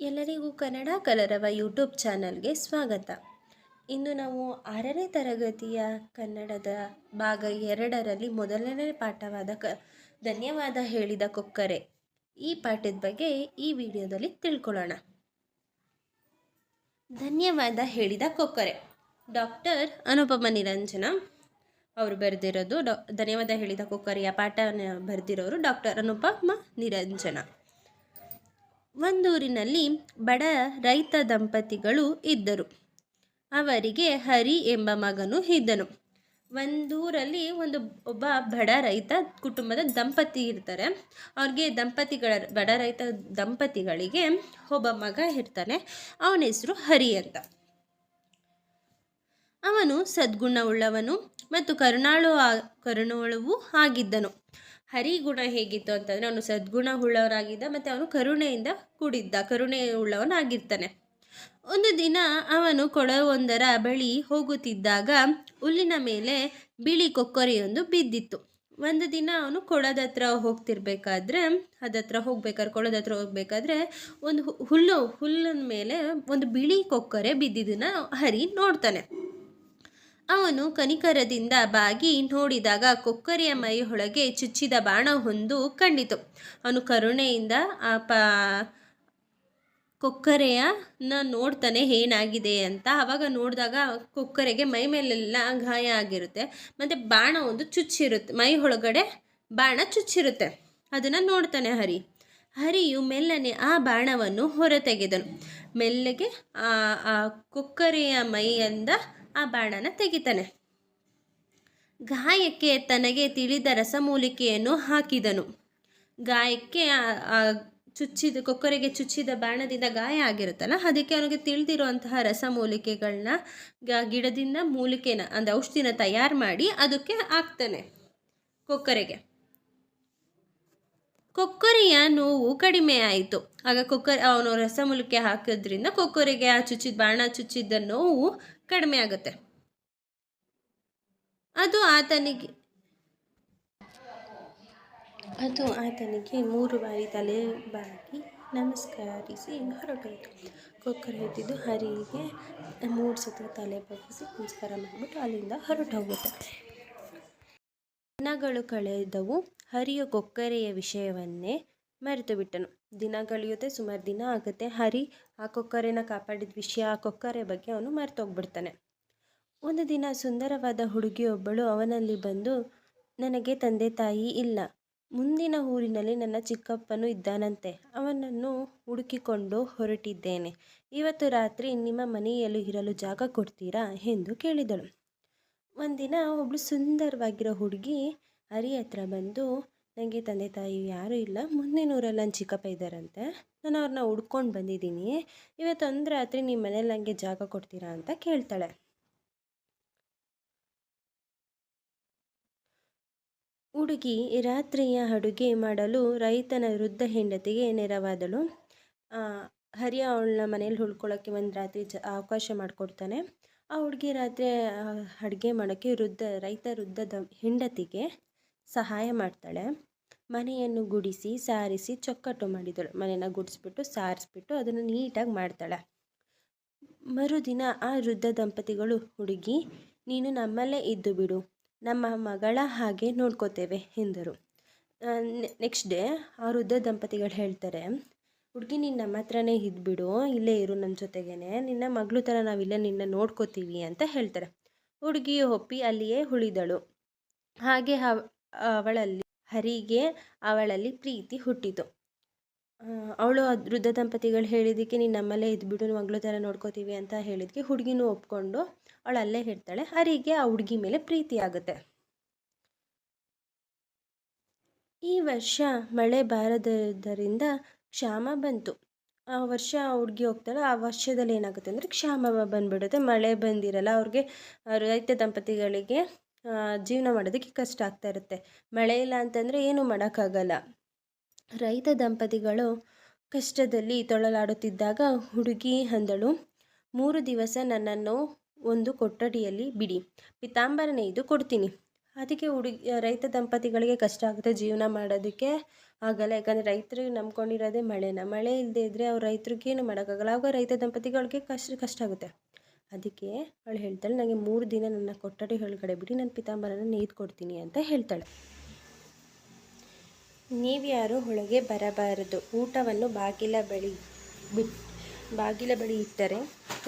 ಎಲ್ಲರಿಗೂ ಕನ್ನಡ ಕಲರವ ಯೂಟ್ಯೂಬ್ ಚಾನಲ್ಗೆ ಸ್ವಾಗತ. ಇಂದು ನಾವು ಆರನೇ ತರಗತಿಯ ಕನ್ನಡದ ಭಾಗ ಎರಡರಲ್ಲಿ ಮೊದಲನೇ ಪಾಠವಾದ ಕ, ಧನ್ಯವಾದ ಹೇಳಿದ ಕೊಕ್ಕರೆ. ಈ ಪಾಠದ ಬಗ್ಗೆ ಈ ವಿಡಿಯೋದಲ್ಲಿ ತಿಳ್ಕೊಳ್ಳೋಣ. ಧನ್ಯವಾದ ಹೇಳಿದ ಕೊಕ್ಕರೆ. ಡಾಕ್ಟರ್ ಅನುಪಮ ನಿರಂಜನ ಅವರು ಬರೆದಿರೋದು ಡಾ, ಧನ್ಯವಾದ ಹೇಳಿದ ಕೊಕ್ಕರೆಯ ಪಾಠ ಬರೆದಿರೋರು ಡಾಕ್ಟರ್ ಅನುಪಮ ನಿರಂಜನ. ಒಂದೂರಿನಲ್ಲಿ ಬಡ ರೈತ ದಂಪತಿಗಳು ಇದ್ದರು. ಅವರಿಗೆ ಹರಿ ಎಂಬ ಮಗನು ಇದ್ದನು. ಒಂದೂರಲ್ಲಿ ಒಂದು ಒಬ್ಬ ಬಡ ರೈತ ಕುಟುಂಬದ ದಂಪತಿ ಇರ್ತಾರೆ. ಅವ್ರಿಗೆ ದಂಪತಿಗಳ, ಬಡ ರೈತ ದಂಪತಿಗಳಿಗೆ ಒಬ್ಬ ಮಗ ಇರ್ತಾನೆ. ಅವನ ಹೆಸರು ಹರಿ ಅಂತ. ಅವನು ಸದ್ಗುಣವುಳ್ಳವನು ಮತ್ತು ಕರುಣಾಳು ಕರುಣಾಳುವೂ ಆಗಿದ್ದನು. ಹರಿ ಗುಣ ಹೇಗಿತ್ತು ಅಂತಂದರೆ ಅವನು ಸದ್ಗುಣ ಉಳ್ಳವರಾಗಿದ್ದ ಮತ್ತು ಅವನು ಕರುಣೆಯಿಂದ ಕೂಡಿದ್ದ, ಕರುಣೆ ಉಳ್ಳವನಾಗಿರ್ತಾನೆ. ಒಂದು ದಿನ ಅವನು ಕೊಳವೊಂದರ ಬಳಿ ಹೋಗುತ್ತಿದ್ದಾಗ ಹುಲ್ಲಿನ ಮೇಲೆ ಬಿಳಿ ಕೊಕ್ಕರಿಯೊಂದು ಬಿದ್ದಿತ್ತು. ಒಂದು ದಿನ ಅವನು ಕೊಳದ ಹತ್ರ ಹೋಗ್ತಿರ್ಬೇಕಾದ್ರೆ ಅದತ್ರ ಹೋಗ್ಬೇಕಾದ್ರೆ, ಕೊಳದ ಹತ್ರ ಹೋಗ್ಬೇಕಾದ್ರೆ ಒಂದು ಹುಲ್ಲು, ಹುಲ್ಲಿನ ಮೇಲೆ ಒಂದು ಬಿಳಿ ಕೊಕ್ಕರೆ ಬಿದ್ದಿದ್ದನ್ನು ಹರಿ ನೋಡ್ತಾನೆ. ಅವನು ಕನಿಕರದಿಂದ ಬಾಗಿ ನೋಡಿದಾಗ ಕೊಕ್ಕರೆಯ ಮೈಯೊಳಗೆ ಚುಚ್ಚಿದ ಬಾಣವೊಂದು ಕಂಡಿತು. ಅವನು ಕರುಣೆಯಿಂದ ಆ ಪ ಕೊಕ್ಕರೆಯನ್ನ ನೋಡ್ತಾನೆ, ಏನಾಗಿದೆ ಅಂತ. ಆವಾಗ ನೋಡಿದಾಗ ಕೊಕ್ಕರೆಗೆ ಮೈ ಮೇಲೆಲ್ಲ ಗಾಯ ಆಗಿರುತ್ತೆ. ಮತ್ತು ಬಾಣ ಒಂದು ಚುಚ್ಚಿರುತ್ತೆ, ಮೈ ಒಳಗಡೆ ಬಾಣ ಚುಚ್ಚಿರುತ್ತೆ. ಅದನ್ನು ನೋಡ್ತಾನೆ ಹರಿ. ಹರಿಯು ಮೆಲ್ಲನೆ ಆ ಬಾಣವನ್ನು ಹೊರತೆಗೆದನು. ಮೆಲ್ಲಗೆ ಆ ಕೊಕ್ಕರೆಯ ಮೈಯಿಂದ ಆ ಬಾಣನ ತೆಗಿತಾನೆ. ಗಾಯಕ್ಕೆ ತನಗೆ ತಿಳಿದ ರಸಮೂಲಿಕೆಯನ್ನು ಹಾಕಿದನು. ಗಾಯಕ್ಕೆ ಚುಚ್ಚಿದ, ಕೊಕ್ಕರೆಗೆ ಚುಚ್ಚಿದ ಬಾಣದಿಂದ ಗಾಯ ಆಗಿರುತ್ತಲ್ಲ, ಅದಕ್ಕೆ ಅವನಿಗೆ ತಿಳಿದಿರುವಂತಹ ರಸಮೂಲಿಕೆಗಳನ್ನ ಗಿಡದಿಂದ ಮೂಲಿಕೆನ, ಅಂದರೆ ಔಷಧಿನ ತಯಾರು ಮಾಡಿ ಅದಕ್ಕೆ ಹಾಕ್ತಾನೆ ಕೊಕ್ಕರೆಗೆ. ಕೊಕ್ಕರೆಯ ನೋವು ಕಡಿಮೆ ಆಯಿತು. ಆಗ ಕೊಕ್ಕರೆ, ಅವನು ರಸಮೂಲಿಕೆ ಹಾಕೋದ್ರಿಂದ ಕೊಕ್ಕರೆಗೆ ಆ ಚುಚ್ಚಿದ, ಬಾಣ ಚುಚ್ಚಿದ್ದ ನೋವು ಕಡಿಮೆ ಆಗುತ್ತೆ. ಅದು ಆತನಿಗೆ. ಅದು ಆತನಿಗೆ ಮೂರು ಬಾರಿ ತಲೆ ಬಾಗಿ ನಮಸ್ಕರಿಸಿ ಹೊರಟೋಯಿತು. ಕೊಕ್ಕರೆ ಎದ್ದಿದ್ದು ಹರಿಗೆ ಮೂರು ಸತಿ ತಲೆ ಬಗ್ಗಿಸಿ ನಮಸ್ಕಾರ ಮಾಡಿಬಿಟ್ಟು ಅಲ್ಲಿಂದ ಹೊರಟೋಗುತ್ತೆ. ದಿನಗಳು ಕಳೆದವು. ಹರಿಯ ಕೊಕ್ಕರೆಯ ವಿಷಯವನ್ನೇ ಮರೆತು ಬಿಟ್ಟನು ದಿನ ಕಳೆಯುತ್ತೆ ಸುಮಾರು ದಿನ ಆಗುತ್ತೆ. ಹರಿ ಆ ಕೊಕ್ಕರೆನ ಕಾಪಾಡಿದ ವಿಷಯ, ಆ ಕೊಕ್ಕರೆ ಬಗ್ಗೆ ಅವನು ಮರೆತೋಗ್ಬಿಡ್ತಾನೆ. ಒಂದು ದಿನ ಸುಂದರವಾದ ಹುಡುಗಿಯೊಬ್ಬಳು ಅವನಲ್ಲಿ ಬಂದು, ನನಗೆ ತಂದೆ ತಾಯಿ ಇಲ್ಲ. ಮುಂದಿನ ಊರಿನಲ್ಲಿ ನನ್ನ ಚಿಕ್ಕಪ್ಪನು ಇದ್ದಾನಂತೆ. ಅವನನ್ನು ಹುಡುಕಿಕೊಂಡು ಹೊರಟಿದ್ದೇನೆ. ಇವತ್ತು ರಾತ್ರಿ ನಿಮ್ಮ ಮನೆಯಲ್ಲಿ ಇರಲು ಜಾಗ ಕೊಡ್ತೀರಾ? ಎಂದು ಕೇಳಿದಳು. ಒಂದಿನ ಒಬ್ಬಳು ಸುಂದರವಾಗಿರೋ ಹುಡುಗಿ ಹರಿ ಹತ್ರ ಬಂದು ನನಗೆ ತಂದೆ ತಾಯಿ ಯಾರೂ ಇಲ್ಲ. ಮುಂದಿನ ಊರಲ್ಲಿ ನನ್ನ ಚಿಕ್ಕಪ್ಪ ಇದ್ದಾರಂತೆ. ನಾನು ಅವ್ರನ್ನ ಹುಡ್ಕೊಂಡು ಬಂದಿದ್ದೀನಿ. ಇವತ್ತು ಒಂದು ರಾತ್ರಿ ನಿಮ್ಮ ಮನೇಲಿ ನನಗೆ ಜಾಗ ಕೊಡ್ತೀರಾ ಅಂತ ಕೇಳ್ತಾಳೆ. ಹುಡುಗಿ ರಾತ್ರಿಯ ಅಡುಗೆ ಮಾಡಲು ರೈತನ ವೃದ್ಧ ಹೆಂಡತಿಗೆ ನೆರವಾದಳು. ಹರಿಯ ಅವಳನ್ನ ಮನೇಲಿ ಉಳ್ಕೊಳ್ಳೋಕ್ಕೆ ಒಂದು ರಾತ್ರಿ ಜ, ಅವಕಾಶ ಮಾಡಿಕೊಡ್ತಾನೆ. ಆ ಹುಡುಗಿ ರಾತ್ರಿ ಅಡುಗೆ ಮಾಡೋಕ್ಕೆ ವೃದ್ಧ, ರೈತ ವೃದ್ಧದ ಹೆಂಡತಿಗೆ ಸಹಾಯ ಮಾಡ್ತಾಳೆ. ಮನೆಯನ್ನು ಗುಡಿಸಿ, ಸಾರಿಸಿ ಚೊಕ್ಕಟ್ಟು ಮಾಡಿದಳು. ಮನೆಯನ್ನು ಗುಡಿಸ್ಬಿಟ್ಟು, ಸಾರಿಸ್ಬಿಟ್ಟು ಅದನ್ನು ನೀಟಾಗಿ ಮಾಡ್ತಾಳೆ. ಮರುದಿನ ಆ ವೃದ್ಧ ದಂಪತಿಗಳು ಹುಡುಗಿ, ನೀನು ನಮ್ಮಲ್ಲೇ ಇದ್ದು ಬಿಡು. ನಮ್ಮ ಮಗಳ ಹಾಗೆ ನೋಡ್ಕೋತೇವೆ ಎಂದರು. ನೆಕ್ಸ್ಟ್ ಡೇ ಆ ವೃದ್ಧ ದಂಪತಿಗಳು ಹೇಳ್ತಾರೆ, ಹುಡುಗಿ ನೀನು ನಮ್ಮ ಹತ್ರನೇ ಇದ್ಬಿಡು ಇಲ್ಲೇ ಇರು ನನ್ನ ಜೊತೆಗೇನೆ. ನಿನ್ನ ಮಗಳು ಥರ ನಾವಿಲ್ಲೇ ನಿನ್ನ ನೋಡ್ಕೋತೀವಿ ಅಂತ ಹೇಳ್ತಾರೆ. ಹುಡುಗಿ ಒಪ್ಪಿ ಅಲ್ಲಿಯೇ ಉಳಿದಳು. ಹಾಗೆ ಅವ್- ಅವಳಲ್ಲಿ ಹರಿಗೆ ಅವಳಲ್ಲಿ ಪ್ರೀತಿ ಹುಟ್ಟಿತು. ಅವಳು ವೃದ್ಧ ದಂಪತಿಗಳು ಹೇಳಿದ್ದಕ್ಕೆ ನೀನು ನಮ್ಮಲ್ಲೇ ಇದ್ಬಿಡು ಮಗಳು ಥರ ನೋಡ್ಕೋತೀವಿ ಅಂತ ಹೇಳಿದ್ದಕ್ಕೆ ಹುಡುಗಿನೂ ಒಪ್ಕೊಂಡು ಅವಳು ಅಲ್ಲೇ ಹೇಳ್ತಾಳೆ. ಹರಿಗೆ ಆ ಹುಡುಗಿ ಮೇಲೆ ಪ್ರೀತಿ ಆಗುತ್ತೆ. ಈ ವರ್ಷ ಮಳೆ ಬಾರದರಿಂದ ಕ್ಷಾಮ ಬಂತು. ಆ ವರ್ಷ ಹುಡುಗಿ ಹೋಗ್ತಾಳೆ, ಆ ವರ್ಷದಲ್ಲಿ ಏನಾಗುತ್ತೆ ಅಂದರೆ ಕ್ಷಾಮ ಬಂದ್ಬಿಡುತ್ತೆ. ಮಳೆ ಬಂದಿರಲ್ಲ, ಅವ್ರಿಗೆ ರೈತ ದಂಪತಿಗಳಿಗೆ ಜೀವನ ಮಾಡೋದಕ್ಕೆ ಕಷ್ಟ ಆಗ್ತಾ ಇರುತ್ತೆ. ಮಳೆ ಇಲ್ಲ ಅಂತಂದರೆ ಏನೂ ಮಾಡೋಕ್ಕಾಗಲ್ಲ. ರೈತ ದಂಪತಿಗಳು ಕಷ್ಟದಲ್ಲಿ ತೊಳಲಾಡುತ್ತಿದ್ದಾಗ ಹುಡುಗಿ ಅಂದಳು, ಮೂರು ದಿವಸ ನನ್ನನ್ನು ಒಂದು ಕೊಠಡಿಯಲ್ಲಿ ಬಿಡಿ. ಪಿತಾಂಬರನೇ ಇದು ಕೊಡ್ತೀನಿ. ಅದಕ್ಕೆ ಹುಡುಗಿ, ರೈತ ದಂಪತಿಗಳಿಗೆ ಕಷ್ಟ ಆಗುತ್ತೆ ಜೀವನ ಮಾಡೋದಕ್ಕೆ ಆಗಲ್ಲ. ಯಾಕಂದರೆ ರೈತರಿಗೆ ನಂಬ್ಕೊಂಡಿರೋದೇ ಮಳೆನ. ಮಳೆ ಇಲ್ಲದೇ ಇದ್ದರೆ ಅವ್ರು ರೈತರಿಗೇನು ಮಾಡೋಕ್ಕಾಗಲ್ಲ. ಆವಾಗ ರೈತ ದಂಪತಿಗಳಿಗೆ ಕಷ್ಟ ಕಷ್ಟ ಆಗುತ್ತೆ. ಅದಕ್ಕೆ ಅವಳು ಹೇಳ್ತಾಳೆ, ನನಗೆ ಮೂರು ದಿನ ನನ್ನ ಕೊಠಡಿ ಒಳಗಡೆ ಬಿಡಿ ನಾನು ಪಿತಾಂಬರನ ನೇಯ್ದು ಕೊಡ್ತೀನಿ ಅಂತ ಹೇಳ್ತಾಳೆ. ನೀವ್ಯಾರು ಒಳಗೆ ಬರಬಾರದು. ಊಟವನ್ನು ಬಾಗಿಲ ಬಳಿ ಬಿಟ್, ಬಾಗಿಲ ಬಳಿ ಇಟ್ಟರೆ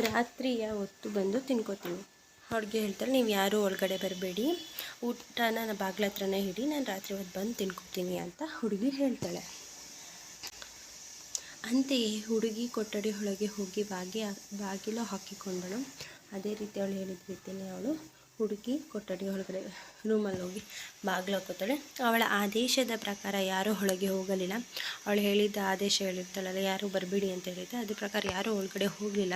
ರಾತ್ರಿಯ ಹೊತ್ತು ಬಂದು ತಿನ್ಕೋತೀವಿ. ಅವ್ಳಿಗೆ ಹೇಳ್ತಾಳೆ, ನೀವು ಯಾರೂ ಒಳಗಡೆ ಬರಬೇಡಿ. ಊಟನ ನಾನು ಬಾಗಿಲ ಹತ್ರನೇ ಹಿಡಿ ನಾನು ರಾತ್ರಿ ಹೊತ್ತು ಬಂದು ತಿನ್ಕೋತೀನಿ ಅಂತ ಹುಡುಗಿ ಹೇಳ್ತಾಳೆ. ಅಂತೆಯೇ ಹುಡುಗಿ ಕೊಠಡಿ ಒಳಗೆ ಹೋಗಿ ಬಾಗಿ ಬಾಗಿಲು ಹಾಕಿಕೊಂಡಳು. ಅದೇ ರೀತಿ ಅವಳು ಹೇಳಿದ ರೀತಿಯೇ ಅವಳು ಹುಡುಗಿ ಕೊಠಡಿ ಒಳಗಡೆ ರೂಮಲ್ಲಿ ಹೋಗಿ ಬಾಗಿಲು ಹಾಕೋತಾಳೆ ಅವಳ ಆದೇಶದ ಪ್ರಕಾರ ಯಾರೂ ಒಳಗೆ ಹೋಗಲಿಲ್ಲ. ಅವಳು ಹೇಳಿದ್ದ ಆದೇಶ ಹೇಳಿರ್ತಾಳಲ್ಲ ಯಾರೂ ಬರಬೇಡಿ ಅಂತ ಹೇಳಿದ್ದೆ. ಅದ್ರ ಪ್ರಕಾರ ಯಾರೂ ಒಳಗಡೆ ಹೋಗಲಿಲ್ಲ.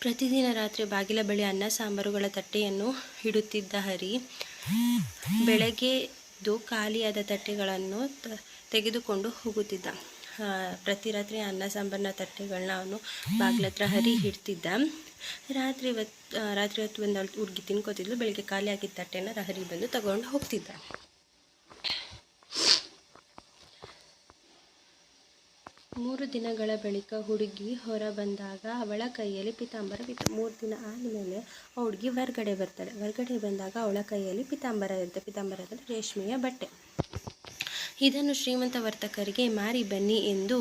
ಪ್ರತಿದಿನ ರಾತ್ರಿ ಬಾಗಿಲ ಬಳಿ ಅನ್ನ ಸಾಂಬಾರುಗಳ ತಟ್ಟೆಯನ್ನು ಇಡುತ್ತಿದ್ದ ಹರಿ ಬೆಳಗ್ಗೆದು ಖಾಲಿಯಾದ ತಟ್ಟೆಗಳನ್ನು ತೆಗೆದುಕೊಂಡು ಹೋಗುತ್ತಿದ್ದ. ಪ್ರತಿ ರಾತ್ರಿ ಅನ್ನ ಸಾಂಬಾರನ ತಟ್ಟೆಗಳನ್ನ ಅವನು ಬಾಗ್ಲತ್ರ ಹರಿ ಹಿಡ್ತಿದ್ದ ರಾತ್ರಿ ಹೊತ್ತು ರಾತ್ರಿ ಹೊತ್ತು ಒಂದು ಅವಳು ಹುಡುಗಿ ತಿನ್ಕೋತಿದ್ಲು, ಬೆಳಿಗ್ಗೆ ಖಾಲಿ ಆಗಿದ್ದ ತಟ್ಟೆನ ಹರಿ ಬಂದು ತಗೊಂಡು ಹೋಗ್ತಿದ್ದ. ಮೂರು ದಿನಗಳ ಬಳಿಕ ಹುಡುಗಿ ಹೊರ ಬಂದಾಗ ಅವಳ ಕೈಯಲ್ಲಿ ಪಿತಾಂಬರವಿತ್ತು ಮೂರು ದಿನ ಆದಮೇಲೆ ಆ ಹುಡುಗಿ ಹೊರಗಡೆ ಬರ್ತಾಳೆ. ಹೊರಗಡೆ ಬಂದಾಗ ಅವಳ ಕೈಯಲ್ಲಿ ಪಿತಾಂಬರ ಇರುತ್ತೆ. ಪಿತಾಂಬರ ಅಂದರೆ ರೇಷ್ಮೆಯ ಬಟ್ಟೆ. ಇದನ್ನು ಶ್ರೀಮಂತ ವರ್ತಕರಿಗೆ ಮಾರಿ ಬನ್ನಿ ಎಂದು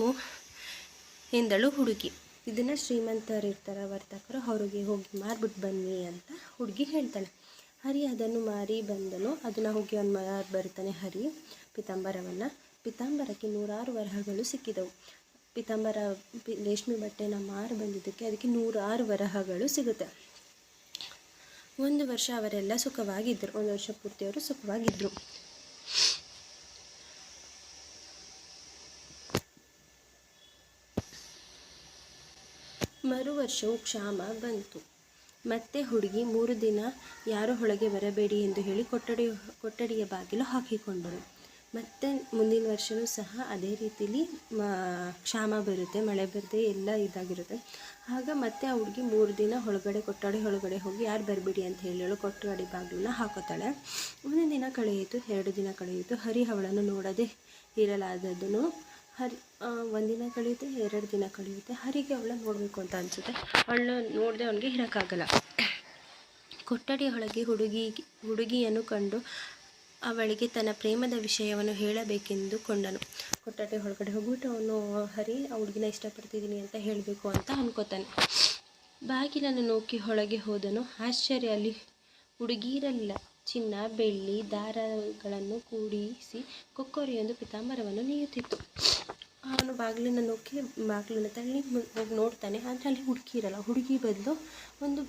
ಎಂದಳು ಹುಡುಗಿ. ಇದನ್ನು ಶ್ರೀಮಂತರು ಇರ್ತಾರೆ ವರ್ತಕರು, ಅವ್ರಿಗೆ ಹೋಗಿ ಮಾರ್ಬಿಟ್ಟು ಬನ್ನಿ ಅಂತ ಹುಡುಗಿ ಹೇಳ್ತಾಳೆ. ಹರಿ, ಅದನ್ನು ಮಾರಿ ಬಂದನು. ಅದನ್ನು ಹೋಗಿ ಅವನು ಮಾರಿ ಬರ್ತಾನೆ ಹರಿ, ಪಿತಾಂಬರವನ್ನು. ಪಿತಾಂಬರಕ್ಕೆ ನೂರಾರು ವರಹಗಳು ಸಿಕ್ಕಿದವು. ಪಿತಾಂಬರ ರೇಷ್ಮೆ ಬಟ್ಟೆನ ಮಾರು ಬಂದಿದ್ದಕ್ಕೆ ಅದಕ್ಕೆ ನೂರಾರು ವರಹಗಳು ಸಿಗುತ್ತೆ. ಒಂದು ವರ್ಷ ಅವರೆಲ್ಲ ಸುಖವಾಗಿದ್ದರು ಒಂದು ವರ್ಷ ಪೂರ್ತಿ ಅವರು ಸುಖವಾಗಿದ್ದರು ಮರು ವರ್ಷವು ಕ್ಷಾಮ ಬಂತು. ಮತ್ತೆ ಹುಡುಗಿ ಮೂರು ದಿನ ಯಾರು ಒಳಗೆ ಬರಬೇಡಿ ಎಂದು ಹೇಳಿ ಕೊಠಡಿ, ಕೊಠಡಿಯ ಬಾಗಿಲು ಹಾಕಿಕೊಂಡರು. ಮತ್ತೆ ಮುಂದಿನ ವರ್ಷವೂ ಸಹ ಅದೇ ರೀತಿಲಿ ಕ್ಷಾಮ ಬರುತ್ತೆ, ಮಳೆ ಬರುತ್ತೆ ಎಲ್ಲ ಇದಾಗಿರುತ್ತೆ. ಆಗ ಮತ್ತೆ ಆ ಹುಡುಗಿ ಮೂರು ದಿನ ಒಳಗಡೆ, ಕೊಠಡಿ ಒಳಗಡೆ ಹೋಗಿ ಯಾರು ಬರಬೇಡಿ ಅಂತ ಹೇಳಲು ಕೊಠಡಿ ಬಾಗಿಲನ್ನ ಹಾಕೋತಾಳೆ ಒಂದು ದಿನ ಕಳೆಯಿತು, ಎರಡು ದಿನ ಕಳೆಯಿತು, ಹರಿ ಅವಳನ್ನು ನೋಡದೆ ಇರಲಾದದನು ಹರಿ ಒಂದಿನ ಕಳೆಯುತ್ತೆ, ಎರಡು ದಿನ ಕಳೆಯುತ್ತೆ. ಹರಿಗೆ ಅವಳ ನೋಡಬೇಕು ಅಂತ ಅನಿಸುತ್ತೆ. ಅವಳನ್ನ ನೋಡದೆ ಅವನಿಗೆ ಇರೋಕ್ಕಾಗಲ್ಲ ಕೊಠಡಿಯ ಒಳಗೆ ಹುಡುಗಿ, ಹುಡುಗಿಯನ್ನು ಕಂಡು ಅವಳಿಗೆ ತನ್ನ ಪ್ರೇಮದ ವಿಷಯವನ್ನು ಹೇಳಬೇಕೆಂದು ಕೊಂಡನು. ಕೊಠಡಿ ಒಳಗಡೆ ಹೋಗ್ಬಿಟ್ಟು ಅವನು, ಹರಿ, ಆ ಹುಡುಗಿನ ಇಷ್ಟಪಡ್ತಿದ್ದೀನಿ ಅಂತ ಹೇಳಬೇಕು ಅಂತ ಅನ್ಕೋತಾನೆ. ಬಾಗಿಲನ್ನು ನೋಕಿ ಒಳಗೆ ಹೋದನು. ಆಶ್ಚರ್ಯ, ಅಲ್ಲಿ ಹುಡುಗಿರಲಿಲ್ಲ. ಚಿನ್ನ, ಬೆಳ್ಳಿ, ದಾರಗಳನ್ನು ಕೂಡಿಸಿ ಕೊಕ್ಕೋರಿಯೊಂದು ಪೀತಾಂಬರವನ್ನು ನೇಯುತ್ತಿತ್ತು. ಅವನು ಬಾಗಿಲನ್ನು ನೋಕಿ ಬಾಗಿಲನ್ನು ತಳ್ಳಿ ಹೋಗಿ ನೋಡ್ತಾನೆ. ಆದರೆ ಅಲ್ಲಿ ಹುಡುಗಿ ಇರಲ್ಲ. ಹುಡುಗಿ ಬದಲು ಒಂದು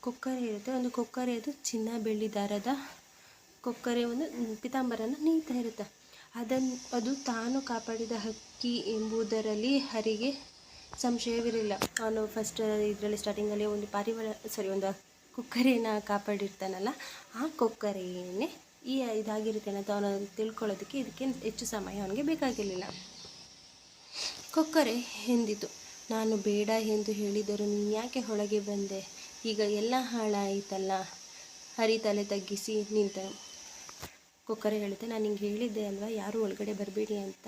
ಕೊಕ್ಕರೆ ಇರುತ್ತೆ. ಒಂದು ಕೊಕ್ಕರೆ ಅದು ಚಿನ್ನ, ಬೆಳ್ಳಿ, ದಾರದ ಕೊಕ್ಕರೆ ಒಂದು ಪಿತಾಂಬರನ ನೇಯ್ತಾ ಇರುತ್ತೆ. ಅದನ್ನು ಅದು ತಾನು ಕಾಪಾಡಿದ ಹಕ್ಕಿ ಎಂಬುದರಲ್ಲಿ ಹರಿಗೆ ಸಂಶಯವಿರಲಿಲ್ಲ. ಅವನು ಫಸ್ಟ್ ಇದರಲ್ಲಿ ಸ್ಟಾರ್ಟಿಂಗಲ್ಲಿ ಒಂದು ಪಾರಿವಾಳ ಸಾರಿ ಒಂದು ಕೊಕ್ಕರೆನ ಕಾಪಾಡಿರ್ತಾನಲ್ಲ, ಆ ಕೊಕ್ಕರೆಯೇ ಈ ಇದಾಗಿರುತ್ತೆ ಅಂತ ಅವನು ತಿಳ್ಕೊಳ್ಳೋದಕ್ಕೆ ಇದಕ್ಕೆ ಹೆಚ್ಚು ಸಮಯ ಅವನಿಗೆ ಬೇಕಾಗಿರಲಿಲ್ಲ. ಕೊಕ್ಕರೆ ಎಂದಿತು? ನಾನು ಬೇಡ ಎಂದು ಹೇಳಿದರೂ ನೀನು ಯಾಕೆ ಹೊಳಗೆ ಬಂದೆ? ಈಗ ಎಲ್ಲ ಹಾಳಾಯಿತಲ್ಲ, ಹರಿ ತಲೆ ತಗ್ಗಿಸಿ ನಿಂತ. ಕೊಕ್ಕರೆ ಹೇಳುತ್ತೆ, ನಾನು ನಿಂಗೆ ಹೇಳಿದ್ದೆ ಅಲ್ವಾ, ಯಾರೂ ಒಳಗಡೆ ಬರಬೇಡಿ ಅಂತ.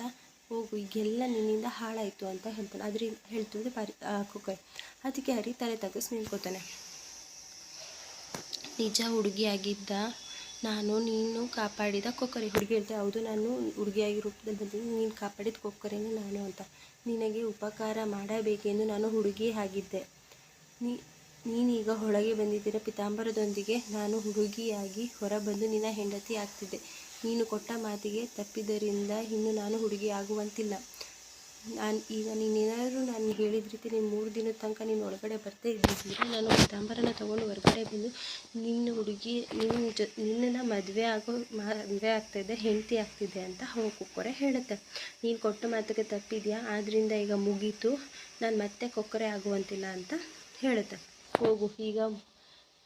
ಹೋಗು, ಈಗೆಲ್ಲ ನಿನ್ನಿಂದ ಹಾಳಾಯಿತು ಅಂತ ಹೇಳ್ತಾನೆ. ಆದರೆ ಹೇಳ್ತದೆ ಪಾರಿ ಕೊಕ್ಕರೆ. ಅದಕ್ಕೆ ಹರಿ ತಲೆ ತಗ್ಗಿಸಿ ನಿಂತ್ಕೋತಾನೆ. ನಿಜ ಹುಡುಗಿಯಾಗಿದ್ದ ನಾನು, ನೀನು ಕಾಪಾಡಿದ ಕೊಕ್ಕರೆ. ಹುಡುಗಿ ಅಂತ ಹೌದು, ನಾನು ಹುಡುಗಿಯಾಗಿ ರೂಪದಲ್ಲಿ ಬಂದಿದ್ದೀನಿ, ನೀನು ಕಾಪಾಡಿದ ಕೊಕ್ಕರೆನೇ ನಾನು ಅಂತ. ನಿನಗೆ ಉಪಕಾರ ಮಾಡಬೇಕೆಂದು ನಾನು ಹುಡುಗಿ ಆಗಿದ್ದೆ. ನೀ, ನೀನೀಗ ಒಳಗೆ ಬಂದಿದ್ದೀರ? ಪಿತಾಂಬರದೊಂದಿಗೆ ನಾನು ಹುಡುಗಿಯಾಗಿ ಹೊರಬಂದು ನಿನ್ನ ಹೆಂಡತಿ ಆಗ್ತಿದ್ದೆ. ನೀನು ಕೊಟ್ಟ ಮಾತಿಗೆ ತಪ್ಪಿದ್ದರಿಂದ ಇನ್ನು ನಾನು ಹುಡುಗಿ ಆಗುವಂತಿಲ್ಲ ನಾನು ಈಗ ನೀನೇನಾದರೂ ನಾನು ಹೇಳಿದ ರೀತಿ ನೀನು ಮೂರು ದಿನದ ತನಕ ನೀನು ಒಳಗಡೆ ಬರ್ತಾ ಇದ್ದಿದ್ದೀರ ನಾನು ಪಿತಾಂಬರನ ತೊಗೊಂಡು ಹೊರಗಡೆ ಬಂದು ನಿನ್ನ ಹುಡುಗಿ ನಿನ್ನ ಜೊ ನಿನ್ನನ್ನು ಮದುವೆ ಆಗೋ ಮದುವೆ ಆಗ್ತಾಯಿದ್ದೆ ಹೆಂಡತಿ ಆಗ್ತಿದೆ ಅಂತ ಕೊಕ್ಕರೆ ಹೇಳುತ್ತೆ. ನೀನು ಕೊಟ್ಟ ಮಾತಿಗೆ ತಪ್ಪಿದೆಯಾ? ಆದ್ದರಿಂದ ಈಗ ಮುಗೀತು. ನಾನು ಮತ್ತೆ ಕೊಕ್ಕರೆ ಆಗುವಂತಿಲ್ಲ ಅಂತ ಹೇಳುತ್ತೆ. ಹೋಗು, ಈಗ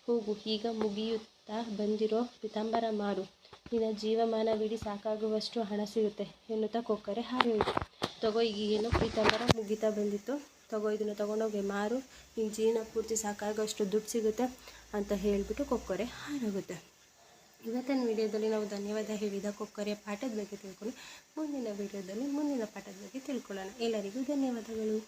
ಹೋಗು, ಈಗ ಮುಗಿಯುತ್ತಾ ಬಂದಿರೋ ಪಿತಾಂಬರ ಮಾರು ನಿನ್ನ ಜೀವಮಾನವಿಡೀ ಸಾಕಾಗುವಷ್ಟು ಹಣ ಸಿಗುತ್ತೆ ಎನ್ನುತ್ತಾ ಕೊಕ್ಕರೆ ಹಾರಿ ಹೋಯಿತು ತಗೋ, ಈಗ ಏನೋ? ಪ್ರೀತಂಬರ ಮುಗಿತಾ ಬಂದಿತ್ತು. ತಗೋ, ಇದನ್ನು ತಗೊಂಡೋಗಿ ಮಾರು. ನಿನ್ನ ಜೀವನ ಪೂರ್ತಿ ಸಾಕಾಗುವಷ್ಟು ದುಡ್ಡು ಸಿಗುತ್ತೆ ಅಂತ ಹೇಳಿಬಿಟ್ಟು ಕೊಕ್ಕರೆ ಹಾರಾಗುತ್ತೆ. ಇವತ್ತಿನ ವಿಡಿಯೋದಲ್ಲಿ ನಾವು ಧನ್ಯವಾದ ಹೇಳಿದ ಕೊಕ್ಕರೆ ಪಾಠದ ಬಗ್ಗೆ ತಿಳ್ಕೊಂಡು ಮುಂದಿನ ವಿಡಿಯೋದಲ್ಲಿ ಮುಂದಿನ ಪಾಠದ ಬಗ್ಗೆ ತಿಳ್ಕೊಳ್ಳೋಣ. ಎಲ್ಲರಿಗೂ ಧನ್ಯವಾದಗಳು.